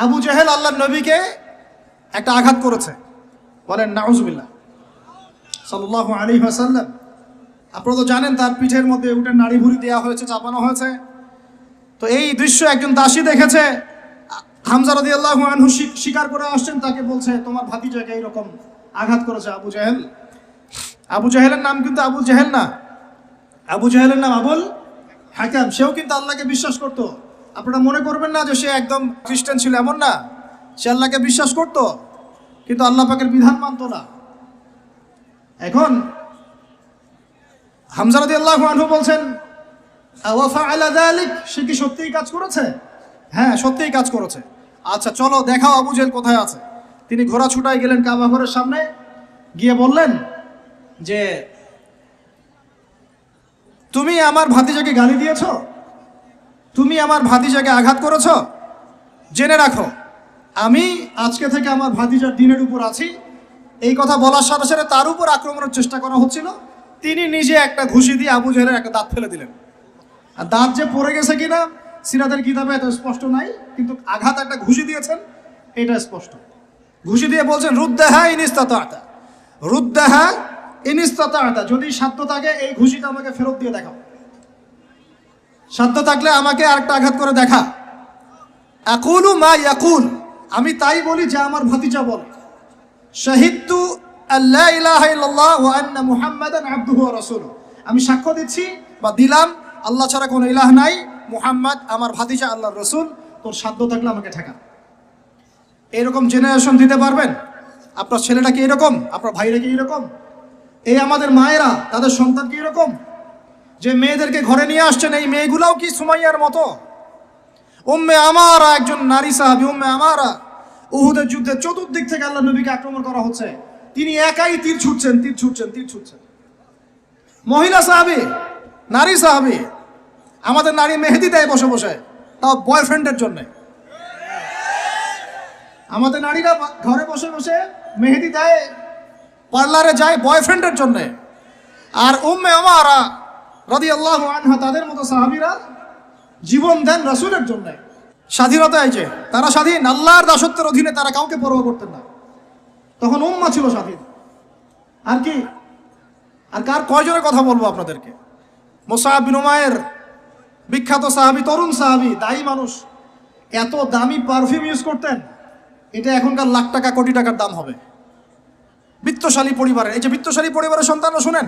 আবু জাহেল আল্লাহ নবীকে একটা আঘাত করেছে। বলেন, নাউজুবিল্লাহ। সাল্লাহ আলী হাসাল্লাম আপনারা তো জানেন, তার পিঠের মধ্যে উঠে নাড়ি ভুড়ি দেওয়া হয়েছে, চাপানো হয়েছে। তো এই দৃশ্য একজন দাসী দেখেছে। হামজা আল্লাহ আনহু স্বী- স্বীকার করে আসছেন, তাকে বলছে, তোমার ভাতিজাকে এইরকম আঘাত করেছে আবু জাহেল। আবু জাহেলের নাম কিন্তু আবু জাহেল না। আবু জাহেলের নাম আবুল হাকাম। সেও কিন্তু আল্লাহকে বিশ্বাস করতো। আপনারা মনে করবেন না যে সে একদম খ্রিস্টান ছিল, এমন না। সে আল্লাহকে বিশ্বাস করতো, কিন্তু আল্লাহ পাকের বিধান মানতো না। এখন হামজারদি আল্লাহ আনহু বলছেন সে কি সত্যিই কাজ করেছে? হ্যাঁ সত্যিই কাজ করেছে। আচ্ছা চলো দেখাও আবু জেল কোথায় আছে। তিনি ঘোড়া ছুটাই গেলেন কাবা ঘরের সামনে, গিয়ে বললেন যে, তুমি আমার ভাতিজাকে গালি দিয়েছ? তুমি আমার ভাতিজাকে আঘাত করেছ? জেনে রাখো, আমি আজকে থেকে আমার ভাতিজার দিনের উপর আছি। এই কথা বলার সাথে সাথে তার উপর আক্রমণের চেষ্টা করা হচ্ছিল। তিনি নিজে একটা ঘুষি দিয়ে আবু জেহেলের একটা দাঁত ফেলে দিলেন। আর দাঁত যে পড়ে গেছে কিনা সিরাদের কিতাবে এত স্পষ্ট নাই, কিন্তু আঘাত একটা ঘুষি দিয়েছেন, এটা স্পষ্ট। ঘুষি দিয়ে বলছেন, রুদ্দাহা ইনিস্তাত আতা রুদ্দাহা ইনিস্তাত আতা যদি সাধ্য থাকে, এই ঘুষিটা আমাকে ফেরত দিয়ে দেখাও। সাধ্য থাকলে আমাকে আরেকটা আঘাত করে দেখা। আকুলু মা ইয়াকুল। আমি তাই বলি যে আমার ভাতিজা বলে। শাহিদতু আল্লাহ আমি সাক্ষ্য দিচ্ছি বা দিলাম, আল্লাহ ছাড়া কোনো ইলাহ নাই। মুহাম্মদ আমার ভাতিজা, আল্লাহর রসুল। তোর সাধ্য থাকলে আমাকে ঠেকা। এরকম জেনারেশন দিতে পারবেন? আপনার ছেলেটা কি এরকম? আপনার ভাইরা কি এরকম? এই আমাদের মায়েরা, তাদের সন্তান কি এরকম? যে মেয়েদেরকে ঘরে নিয়ে আসছেন, এই মেয়েগুলাও কি সুমাইয়ার মতো? উম্মে আমারা একজন নারী সাহাবি, উম্মে আমারা। উহুদের যুদ্ধে চতুর্দিক থেকে আল্লাহ নবীকে আক্রমণ করা হচ্ছে। তিনি একাই তীর ছুটছেন তীর ছুটছেন তীর ছুটছেন। মহিলা সাহাবি, নারী সাহাবি, আমাদের নারী মেহেদি দেয় বসে বসে, তাও বয়ফ্রেন্ডের জন্যে। আমাদের নারীরা ঘরে বসে বসে মেহেদি দেয়, পার্লারে যায় বয়ফ্রেন্ডের জন্যে। আর উম্মে আমারা রদি আল্লাহ আনহা, তাদের মতো সাহাবিরা জীবন দেন রসুলের জন্য। স্বাধীনতা আইছে তারা স্বাধীন, আল্লাহর দাসত্বের অধীনে তারা কাউকে পরোয়া করতেন না। তখন উম্মা ছিল স্বাধীন। আর কি? আর কার কয়জনের কথা বলব আপনাদেরকে? মোসাহাব বিন উমায়ের বিখ্যাত সাহাবি, তরুণ সাহাবি, দায়ী মানুষ, এত দামি পারফিউম ইউজ করতেন, এটা এখনকার লাখ টাকা, কোটি টাকার দাম হবে। বিত্তশালী পরিবারের, এই যে বিত্তশালী পরিবারের সন্তানরা শুনেন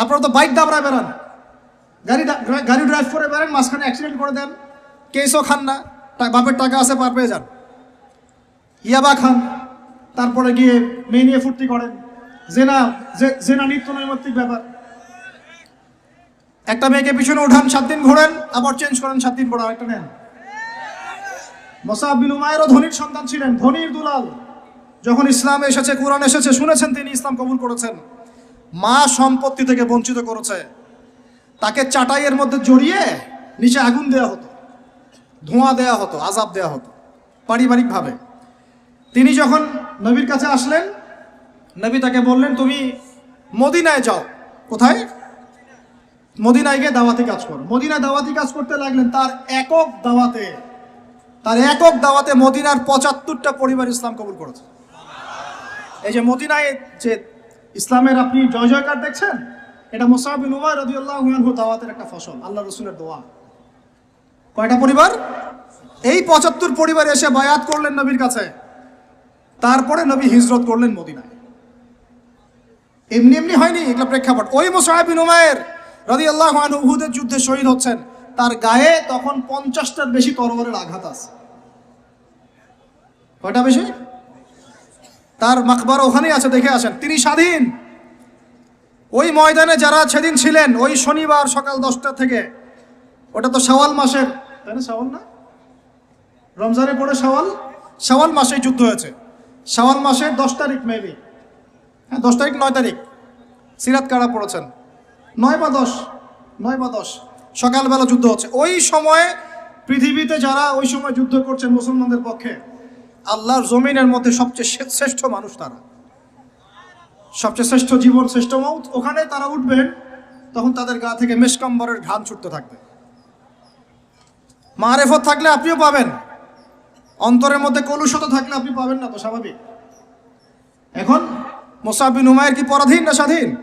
আপনারা তো বাইক দাবড়ায় বেড়ান। গাড়ি গাড়ি ড্রাইভ করে বেড়ান, মাঝখানে অ্যাক্সিডেন্ট করে দেন। কেসও খান না বাপের টাকা আছে, পার পেয়ে যান। ইয়াবা খান, তারপরে গিয়ে মেয়ে নিয়ে ফুর্তি করেন। জেনা জেনা নিত্য নৈমিত্তিক ব্যাপার। একটা মেয়েকে পিছনে উঠান, সাত দিন ঘোরেন, আবার চেঞ্জ করেন, সাত দিন পর আরেকটা নেন। বিন উমায়েরও ধনির সন্তান ছিলেন, ধনির দুলাল। যখন ইসলাম এসেছে, কোরআন এসেছে, শুনেছেন তিনি, ইসলাম কবুল করেছেন। মা সম্পত্তি থেকে বঞ্চিত করেছে। তাকে চাটাইয়ের মধ্যে জড়িয়ে নিচে আগুন দেয়া হতো, ধোঁয়া দেয়া হতো, আজাব দেয়া হতো, পারিবারিকভাবে। তিনি যখন নবীর কাছে আসলেন, নবী তাকে বললেন, তুমি মদিনায় যাও। কোথায়? মদিনায় গিয়ে দাওয়াতি কাজ করো। মদিনায় দাওয়াতি কাজ করতে লাগলেন তার একক দাওয়াতে। তার একক দাওয়াতে মদিনার পঁচাত্তরটা পরিবার ইসলাম কবুল করেছে। এই যে মদিনায় যে ইসলামের আপনি জয় জয়কার দেখছেন? এটা মোসাহাবিন উমার আনহু দাওয়াতের একটা ফসল, আল্লাহ রসুলের দোয়া। কয়টা পরিবার? এই পঁচাত্তর পরিবার এসে বায়াত করলেন নবীর কাছে। তারপরে নবী হিজরত করলেন মদিনায়। এমনি এমনি হয়নি, এগুলো প্রেক্ষাপট। ওই মোসাহাবিন উমায়ের রদি আল্লাহ উহুদের যুদ্ধে শহীদ হচ্ছেন। তার গায়ে তখন পঞ্চাশটার বেশি তরবারের আঘাত আছে। কয়টা বেশি? তার মাকবার ওখানেই আছে, দেখে আসেন। তিনি স্বাধীন। ওই ময়দানে যারা সেদিন ছিলেন, ওই শনিবার সকাল দশটা থেকে, ওটা তো শাওয়াল মাসের, তাই না শাওয়াল না? রমজানে পড়ে শাওয়াল? শাওয়াল মাসেই যুদ্ধ হয়েছে। শাওয়াল মাসের দশ তারিখ মেবি হ্যাঁ দশ তারিখ, নয় তারিখ। সিরাত কারা পড়েছেন? নয় বা দশ? নয় বা দশ। সকালবেলা যুদ্ধ হচ্ছে। ওই সময়ে পৃথিবীতে যারা ওই সময় যুদ্ধ করছেন মুসলমানদের পক্ষে আল্লাহর জমিনের মধ্যে সবচেয়ে শ্রেষ্ঠ মানুষ তারা। সবচেয়ে শ্রেষ্ঠ জীবন, শ্রেষ্ঠ মৌত। ওখানে তারা উঠবেন, তখন তাদের গা থেকে মেশকাম্বরের ঘাম ছুটতে থাকবে। মারেফত থাকলে আপনিও পাবেন। অন্তরের মধ্যে কলুষতা থাকলে আপনি পাবেন না, তো স্বাভাবিক। এখন মোসাবিন উমায়ের কি পরাধীন না স্বাধীন?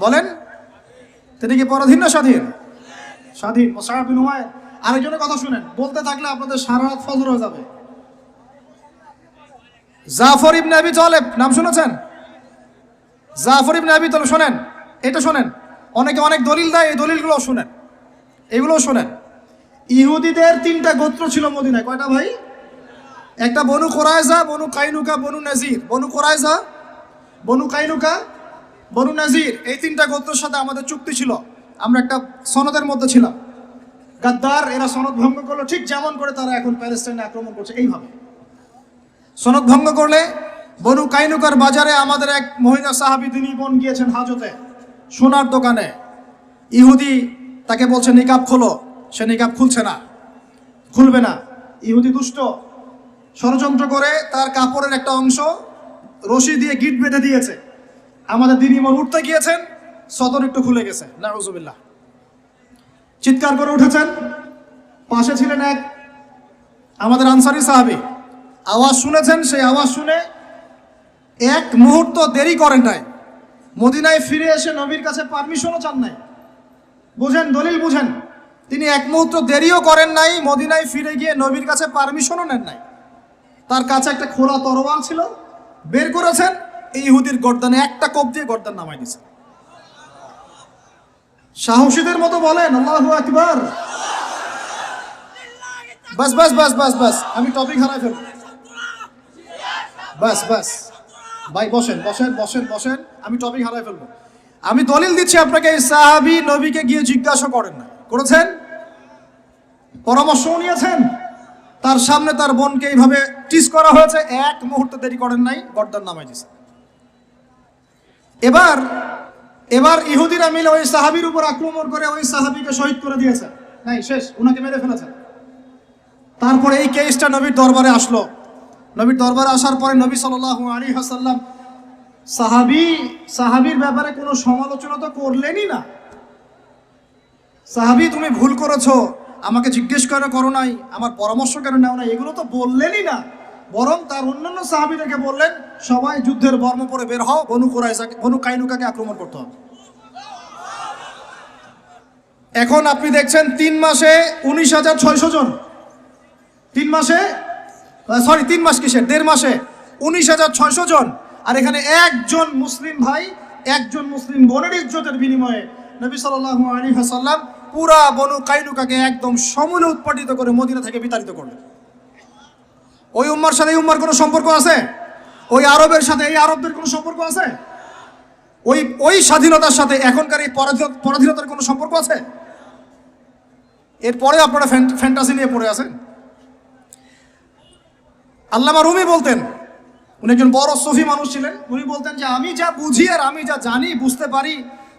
বলেন, তিনি কি পরাধীন না স্বাধীন? স্বাধীন। মোসাবিন উমায়ের আরেকজনের কথা শুনেন। বলতে থাকলে আপনাদের সারা রাত ফজর হয়ে যাবে। জাফর ইবনে আবি তালেব, নাম শুনেছেন? জাফর ইবনে আবি তালেব শোনেন? এটা শোনেন? অনেকে অনেক দলিল দেয়, এই দলিলগুলো শোনেন। এগুলো শোনেন। ইহুদিদের তিনটা গোত্র ছিল মদিনায়। কয়টা ভাই? একটা বনু কোরাইজা বনু কাইনুকা, বনু নাজির। বনু কোরাইজা বনু কাইনুকা, বনু নাজির। এই তিনটা গোত্রের সাথে আমাদের চুক্তি ছিল। আমরা একটা সনদের মধ্যে ছিলাম। গাদ্দার, এরা সনদ ভঙ্গ করল। ঠিক যেমন করে তারা এখন প্যালেস্টাইনে আক্রমণ করছে, এইভাবে। সনদ ভঙ্গ করলে বনু কাইনুকার বাজারে আমাদের এক মহিলা সাহাবি তিনি বোন গিয়েছেন হাজতে, সোনার দোকানে। ইহুদি তাকে বলছে, নিকাব খোলো। সে নিকাব খুলছে না, খুলবে না। ইহুদি দুষ্ট, ষড়যন্ত্র করে তার কাপড়ের একটা অংশ রশি দিয়ে গিট বেঁধে দিয়েছে। আমাদের দিদি মন উঠতে গিয়েছেন, সদর একটু খুলে গেছে। নাউজুবিল্লাহ। চিৎকার করে উঠেছেন। পাশে ছিলেন এক আমাদের আনসারি সাহাবি। আওয়াজ শুনেছেন? সেই আওয়াজ শুনে এক মুহূর্ত দেরি করেন নাই। মদিনায় ফিরে এসে নবীর কাছে পারমিশনও চান নাই। বুঝেন দলিল বুঝেন। তিনি এক মুহূর্ত দেরিও করেন নাই মদিনায় ফিরে গিয়ে নবীর কাছে পারমিশনও নেন নাই। তার কাছে একটা খোলা তরোয়াল ছিল বের করেছেন এই ইহুদির গর্দানে একটা কোপ দিয়ে গর্দান নামাই দিয়েছে সাহসীদের মতো বলেন আল্লাহু আকবার। বাস বাস বাস বাস বাস আমি টপিক হারাই ফেলব। বাস বাস। ভাই, বসেন বসেন বসেন বসেন। আমি টপিক হারাই ফেলব। আমি দলিল দিচ্ছি আপনাকে সাহাবি নবীকে গিয়ে জিজ্ঞাসা করেন না। করেছেন? পরামর্শও নিয়েছেন? তার সামনে তার বোনকে এইভাবে টিস করা হয়েছে। এক মুহূর্ত দেরি করেন নাই, গর্দান নামাই দিছে এবার এবার ইহুদিরা মিলে ওই সাহাবির উপর আক্রমণ করে ওই সাহাবিকে শহীদ করে দিয়েছে। নাই, শেষ ওনাকে মেরে ফেলেছে। তারপরে এই কেসটা নবীর দরবারে আসলো। নবীর দরবারে আসার পরে নবী সাল্লাল্লাহু আলাইহি হাসাল্লাম সাহাবি, সাহাবির ব্যাপারে কোনো সমালোচনা তো করলেনই না। সাহাবি, তুমি ভুল করেছ, আমাকে জিজ্ঞেস করে করো নাই, আমার পরামর্শ কেন নেও নাই, এগুলো তো বললেনই না। বরং তার অন্যান্য সাহাবিদেরকে বললেন, সবাই যুদ্ধের বর্ম পরে বের হও, বনু কোরাইসাকে বনু কাইনুকাকে আক্রমণ করতে হবে। এখন আপনি দেখছেন, তিন মাসে উনিশ হাজার ছয়শো জন। তিন মাসে সরি তিন মাস কিসের? দেড় মাসে। উনিশ হাজার ছয়শো জন। আর এখানে একজন মুসলিম ভাই, একজন মুসলিম বোনের ইজ্জতের বিনিময়ে নবী সাল্লাল্লাহু আলাইহি ওয়াসাল্লাম পুরা বনু কাইনুকাকে একদম সমূলে উৎপাদিত করে মদিনা থেকে বিতাড়িত করলেন। ওই উম্মার সাথে উম্মার কোনো সম্পর্ক আছে? ওই আরবের সাথে এই আরবদের কোনো সম্পর্ক আছে? ওই ওই স্বাধীনতার সাথে এখনকার এই পরাধীন- পরাধীনতার কোনো সম্পর্ক আছে? এরপরে আপনারা ফ্যান- ফ্যান্টাসি নিয়ে পড়ে আছেন। আল্লামা রুমি বলতেন। উনি একজন বড় সফি মানুষ ছিলেন। উনি বলতেন যে, আমি যা বুঝি আর আমি যা জানি, বুঝতে পারি,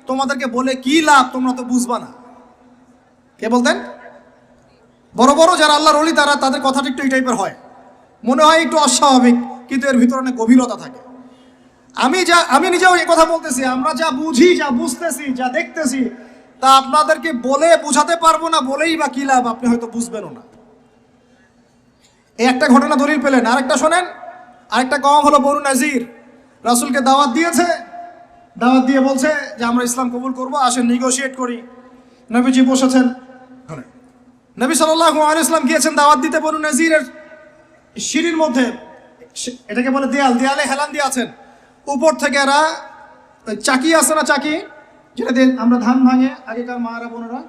তোমাদেরকে বলে কি লাভ, তোমরা তো বুঝবা না। কে বলতেন? বড় বড় যারা আল্লাহর অলি তারা তাদের কথাটা একটু এই টাইপের হয়। মনে হয় একটু অস্বাভাবিক, কিন্তু এর ভিতরে অনেক গভীরতা থাকে। আমি যা, আমি নিজেও এই কথা বলতেছি, আমরা যা বুঝি, যা বুঝতেছি, যা দেখতেছি, তা আপনাদেরকে বলে বোঝাতে পারব না বলেই বা কি লাভ, আপনি হয়তো বুঝবেনও না। এই একটা ঘটনা দলিল পেলেন। আরেকটা শোনেন। আরেকটা কম হলো বরু নাজির। রাসুলকে দাওয়াত দিয়েছে। দাওয়াত দিয়ে বলছে যে, আমরা ইসলাম কবুল করব, আসেন নেগোশিয়েট করি। নবীজি বসেছেন নবী সাল্লাহ ইসলাম গিয়েছেন দাওয়াত দিতে বরু নাজিরের সিঁড়ির মধ্যে। এটাকে বলে দেয়াল। দেয়ালে হেলান দিয়ে আছেন। উপর থেকে এরা চাকি আছে না চাকি? যেটা দিয়ে আমরা ধান ভাঙে আগেকার মারা বোনেরা।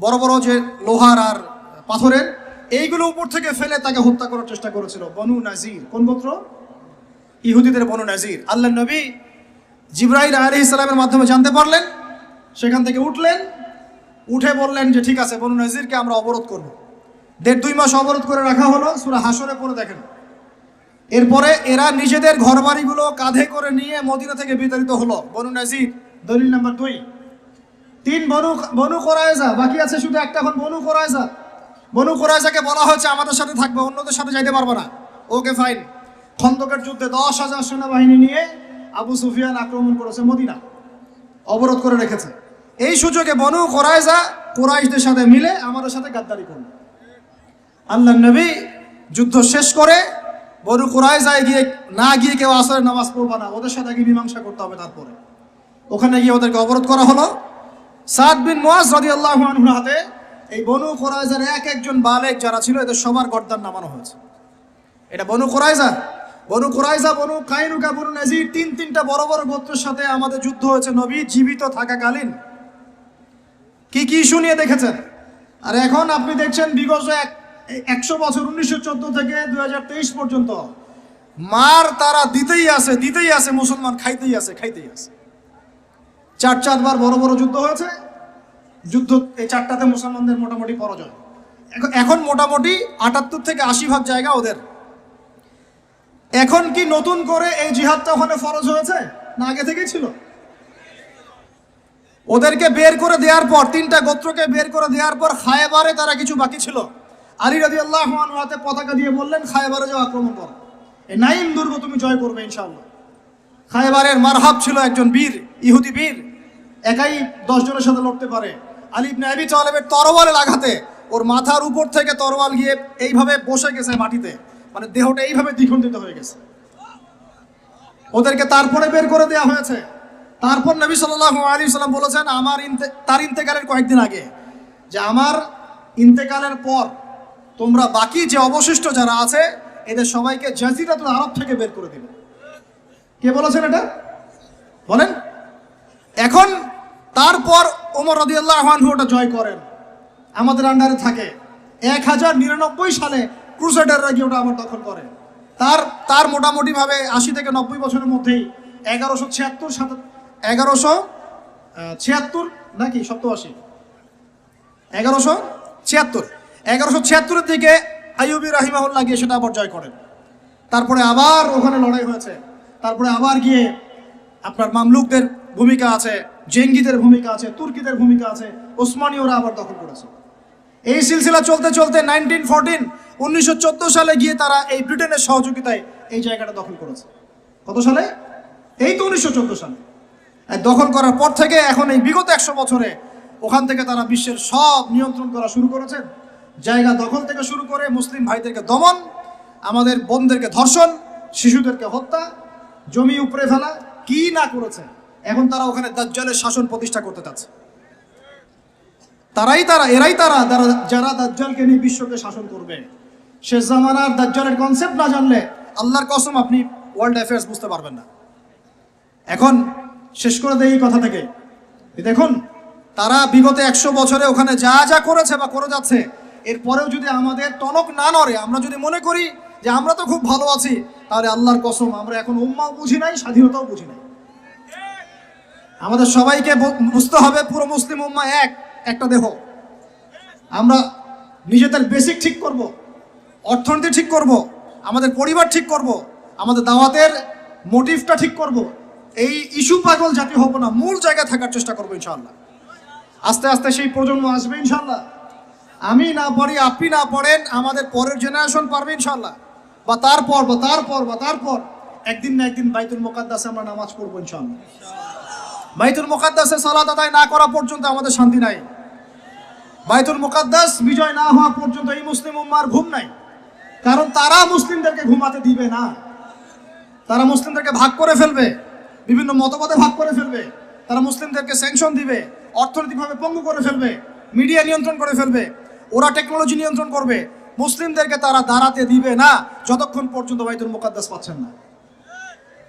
বড় বড় যে লোহার আর পাথরের এইগুলো উপর থেকে ফেলে তাকে হত্যা করার চেষ্টা করেছিল। বনু নাজির। কোন গোত্র? ইহুদিদের বনু নাজির। আল্লাহ নবী জিব্রাইল আলী ইসলামের মাধ্যমে জানতে পারলেন, সেখান থেকে উঠলেন, উঠে বললেন যে, ঠিক আছে, বনু নাজিরকে আমরা অবরোধ করব। দেড় দুই মাস অবরোধ করে রাখা হলো, সুরা হাসরে পরে দেখেন। এরপরে এরা নিজেদের ঘরবাড়িগুলো কাঁধে করে নিয়ে মদিনা থেকে বিতাড়িত হলো। বনু নাজির, দলিল নাম্বার দুই। তিন বনু বনু কোরাইজা বাকি আছে শুধু একটা এখন বনু কোরাইজা বনু কোরাইজাকে বলা হয়েছে, আমাদের সাথে থাকবে, অন্যদের সাথে যাইতে পারবে না। ওকে ফাইন খন্দকের যুদ্ধে দশ হাজার সেনাবাহিনী নিয়ে আবু সুফিয়ান আক্রমণ করেছে মদিনা, অবরোধ করে রেখেছে। এই সুযোগে বনু কোরাইজা কোরাইশদের সাথে মিলে আমাদের সাথে গাদ্দারি করল। আল্লাহ নবী যুদ্ধ শেষ করে বনু কুরাইজায় গিয়ে না গিয়ে কেউ আসরের নামাজ পড়বা না, ওদের সাথে গিয়ে মীমাংসা করতে হবে তারপরে। ওখানে গিয়ে ওদেরকে অবরোধ করা হলো। সাদ বিন মোয়াজ রদি আল্লাহ হাতে এই বনু কোরাইজার এক একজন বালেক যারা ছিল, এদের সবার গর্দান নামানো হয়েছে। এটা বনু কোরাইজা? বনু কোরাইজা, বনু কাইনুকা, বনু নাজির, তিন তিনটা বড় বড় গোত্রের সাথে আমাদের যুদ্ধ হয়েছে। নবী জীবিত থাকাকালীন। কি কি ইস্যু নিয়ে দেখেছেন? আর এখন আপনি দেখছেন বিগত এক, একশো বছর, উনিশশো চোদ্দ থেকে দুই হাজার তেইশ পর্যন্ত। মার তারা দিতেই আছে দিতেই আছে, মুসলমান খাইতেই আছে খাইতেই আছে। চার চারবার বড় বড় যুদ্ধ হয়েছে। যুদ্ধ এই চারটাতে মুসলমানদের মোটামুটি পরাজয়। এখন মোটামুটি আটাত্তর থেকে আশি ভাগ জায়গা ওদের। এখন কি নতুন করে এই জিহাদটা ওখানে ফরজ হয়েছে? না আগে থেকেই ছিল? ওদেরকে বের করে দেওয়ার পর, তিনটা গোত্রকে বের করে দেওয়ার পর খায়বারে তারা কিছু বাকি ছিল। আলী রাজি আল্লাহ হাতে পতাকা দিয়ে বললেন, খায়বারে যাও আক্রমণ করো। এই নাইম দুর্গ তুমি জয় করবে ইনশাল্লাহ খায়বারের মারহাব ছিল একজন বীর, ইহুদি বীর। একাই দশ জনের সাথে লড়তে পারে। আলী ইবনে আবি তালেবের তরোয়ালের আঘাতে ওর মাথার উপর থেকে তরোয়াল গিয়ে এইভাবে বসে গেছে মাটিতে। মানে দেহটা এইভাবে দ্বিখণ্ডিত হয়ে গেছে। ওদেরকে তারপরে বের করে দেওয়া হয়েছে। তারপর নবী সাল্লাহ আলী সাল্লাম বলেছেন, আমার তার ইন্তেকালের কয়েকদিন আগে, যে আমার ইন্তেকালের পর তোমরা বাকি যে অবশিষ্ট যারা আছে, এদের সবাইকে জাজিরাতুল আরব থেকে বের করে দিবে। কে বলেছেন এটা? বলেন। এখন তারপর ওমর রদিয়াল্লাহ ওটা জয় করেন। আমাদের আন্ডারে থাকে। এক হাজার নিরানব্বই সালে ক্রুসেডাররা গিয়ে ওটা আবার দখল করে। তার তার মোটামুটিভাবে আশি থেকে নব্বই বছরের মধ্যেই এগারোশো ছিয়াত্তর সাত, এগারোশো ছিয়াত্তর নাকি সপ্তআশি? এগারোশো ছিয়াত্তর। এগারোশো ছিয়াত্তরের দিকে আইয়ুবি রাহিমাহুল্লাহ গিয়ে সেটা আবার জয় করেন। তারপরে আবার ওখানে লড়াই হয়েছে। তারপরে আবার গিয়ে আপনার মামলুকদের ভূমিকা আছে। জেঙ্গিদের ভূমিকা আছে, তুর্কিদের ভূমিকা আছে ওসমানীয়রা আবার দখল করেছে। এই সিলসিলা চলতে চলতে নাইনটিন ফোরটিন উনিশশো সালে গিয়ে তারা এই ব্রিটেনের সহযোগিতায় এই জায়গাটা দখল করেছে। কত সালে? এই তো উনিশশো চোদ্দ সালে। দখল করার পর থেকে এখন এই বিগত একশো বছরে ওখান থেকে তারা বিশ্বের সব নিয়ন্ত্রণ করা শুরু করেছেন জায়গা দখল থেকে শুরু করে মুসলিম ভাইদেরকে দমন, আমাদের বোনদেরকে ধর্ষণ, শিশুদেরকে হত্যা, জমি উপরে ফেলা, কি না করেছে? এখন তারা ওখানে দাজ্জালের শাসন প্রতিষ্ঠা করতে চাচ্ছে। তারাই তারা, এরাই তারা, যারা- দাজ্জালকে নিয়ে বিশ্বকে শাসন করবে। শেষ জামানার দাজ্জালের কনসেপ্ট না জানলে আল্লাহর কসম আপনি ওয়ার্ল্ড অ্যাফেয়ার্স বুঝতে পারবেন না। এখন শেষ করে দেই এই কথা থেকে। দেখুন, তারা বিগত একশো বছরে ওখানে যা যা করেছে বা করে যাচ্ছে এরপরেও যদি আমাদের টনক না নড়ে, আমরা যদি মনে করি যে আমরা তো খুব ভালো আছি, তাহলে আল্লাহর কসম আমরা এখন উম্মাও বুঝি নাই, স্বাধীনতাও বুঝি নাই। আমাদের সবাইকে বুঝতে হবে, পুরো মুসলিম উম্মা এক, একটা দেহ। আমরা নিজেদের বেসিক ঠিক করব, অর্থনীতি ঠিক করব, আমাদের পরিবার ঠিক করব, আমাদের দাওয়াতের মোটিভটা ঠিক করব। এই ইস্যু পাগল জাতি হব না, মূল জায়গায় থাকার চেষ্টা করব ইনশাআল্লাহ। আস্তে আস্তে সেই প্রজন্ম আসবে ইনশাআল্লাহ। আমি না পড়ি আপনি না পড়েন আমাদের পরের জেনারেশন পারবে ইনশাআল্লাহ। বা তারপর বা তারপর বা তারপর। একদিন না একদিন বাইতুল মোকাদ্দাসে আমরা নামাজ পড়ব ইনশাআল্লাহ। বাইতুল মোকাদ্দাসে সালাত আদায় না করা পর্যন্ত আমাদের শান্তি নাই। বাইতুল মোকাদ্দাস বিজয় না হওয়া পর্যন্ত এই মুসলিম উম্মার ঘুম নাই। কারণ তারা মুসলিমদেরকে ঘুমাতে দিবে না। তারা মুসলিমদেরকে ভাগ করে ফেলবে, বিভিন্ন মতবাদে ভাগ করে ফেলবে। তারা মুসলিমদেরকে স্যাংশন দিবে, অর্থনৈতিকভাবে পঙ্গু করে ফেলবে মিডিয়া নিয়ন্ত্রণ করে ফেলবে, ওরা টেকনোলজি নিয়ন্ত্রণ করবে। মুসলিমদেরকে তারা দাঁড়াতে দিবে না, যতক্ষণ পর্যন্ত বাইতুল মোকাদ্দাস পাচ্ছেন না।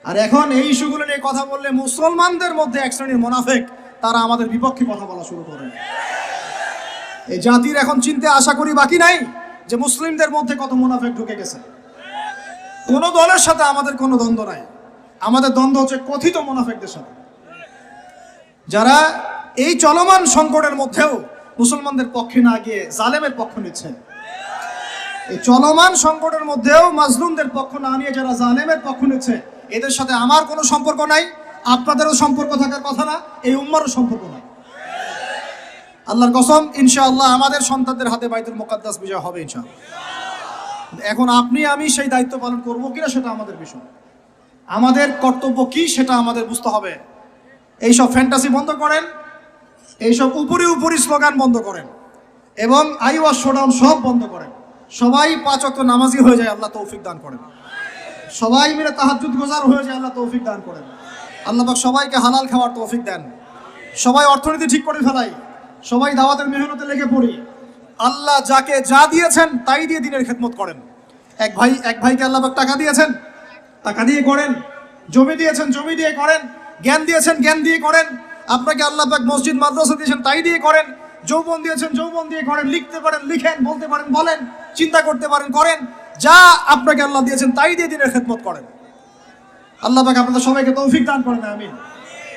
আর এখন এই ইস্যুগুলো নিয়ে কথা বললে মুসলমানদের মধ্যে এক শ্রেণির মোনাফেক, তারা আমাদের বিপক্ষে কথা বলা শুরু করে। এই জাতির এখন চিনতে আশা করি বাকি নাই যে মুসলিমদের মধ্যে কত মুনাফেক ঢুকে গেছে। কোন দলের সাথে আমাদের কোনো দ্বন্দ্ব নাই। আমাদের দ্বন্দ্ব হচ্ছে কথিত মোনাফেকদের সাথে। যারা এই চলমান সংকটের মধ্যেও মুসলমানদের পক্ষে না গিয়ে জালেমের পক্ষ নিচ্ছে। এই চলমান সংকটের মধ্যেও মাজলুমদের পক্ষ না নিয়ে যারা জালেমের পক্ষ নিচ্ছে এদের সাথে আমার কোনো সম্পর্ক নাই, আপনাদেরও সম্পর্ক থাকার কথা না, এই উম্মারও সম্পর্ক নাই আল্লাহর কসম, ইনশাআল্লাহ আমাদের সন্তানদের হাতে বাইতুল মোকাদ্দাস বিজয় হবে, ইনশাআল্লাহ। এখন আপনি, আমি সেই দায়িত্ব পালন করব কিনা সেটা আমাদের বিষয়। আমাদের কর্তব্য কি সেটা আমাদের বুঝতে হবে। এইসব ফ্যান্টাসি বন্ধ করেন, এইসব উপরি উপরি স্লোগান বন্ধ করেন, এবং আই ওয়াশ শোডাউন সব বন্ধ করেন। সবাই পাঁচ অক্ট নামাজি হয়ে যায়, আল্লাহ তৌফিক দান করেন। সবাই মিলে তাহাজুদ গোজার হয়ে যায়, আল্লাহ তৌফিক দান করেন। আল্লাহ পাক সবাইকে হালাল খাওয়ার তৌফিক দেন। সবাই অর্থনীতি ঠিক করে ফেলাই, সবাই দাওয়াতের মেহনতে লেগে পড়ি। আল্লাহ যাকে যা দিয়েছেন, তাই দিয়ে দিনের খেদমত করেন। এক ভাই, এক ভাইকে আল্লাহ পাক টাকা দিয়েছেন, টাকা দিয়ে করেন। জমি দিয়েছেন, জমি দিয়ে করেন। জ্ঞান দিয়েছেন, জ্ঞান দিয়ে করেন। আপনাকে আল্লাহ পাক মসজিদ, মাদ্রাসা দিয়েছেন, তাই দিয়ে করেন। যৌবন দিয়েছেন, যৌবন দিয়ে করেন। লিখতে পারেন, লিখেন, বলতে পারেন, বলেন, চিন্তা করতে পারেন, করেন। যা আপনাকে আল্লাহ দিয়েছেন তাই দিয়ে দিনের খেদমত করেন। আল্লাহ পাক আপনাদের সবাইকে তৌফিক দান করেন, আমিন।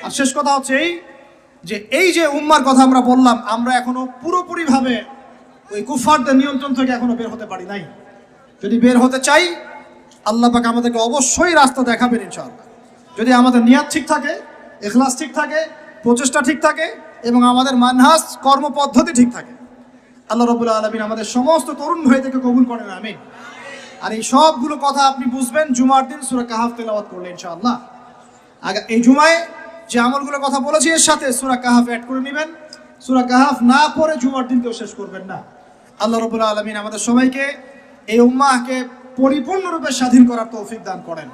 আর শেষ কথা হচ্ছে এই যে এই যে উম্মার কথা আমরা বললাম, আমরা এখনও পুরোপুরিভাবে ওই কুফারদের নিয়ন্ত্রণ থেকে এখনও বের হতে পারি নাই। যদি বের হতে চাই, আল্লাহ পাক আমাদেরকে অবশ্যই রাস্তা দেখাবেন ইনশাআল্লাহ। যদি আমাদের নিয়াত ঠিক থাকে এখলাস ঠিক থাকে, প্রচেষ্টা ঠিক থাকে, এবং আমাদের মানহাস কর্মপদ্ধতি ঠিক থাকে, আল্লাহ রবুল্লা আলমিন আমাদের সমস্ত তরুণ ভাইদেরকে কবুল করেন, আমিন। আর এই সবগুলো কথা আপনি বুঝবেন জুমার দিন সুরা কাহাফ তেলাওয়াত করলে ইনশাআল্লাহ। আগে এই জুমায় যে আমলগুলো কথা বলেছি, এর সাথে সুরা কাহাফ অ্যাড করে নেবেন। সুরা কাহাফ না পড়ে জুমার দিন কেউ শেষ করবেন না। আল্লাহ রবুল্লা আলমিন আমাদের সবাইকে এই উম্মাহকে পরিপূর্ণরূপে স্বাধীন করার তৌফিক দান করেন।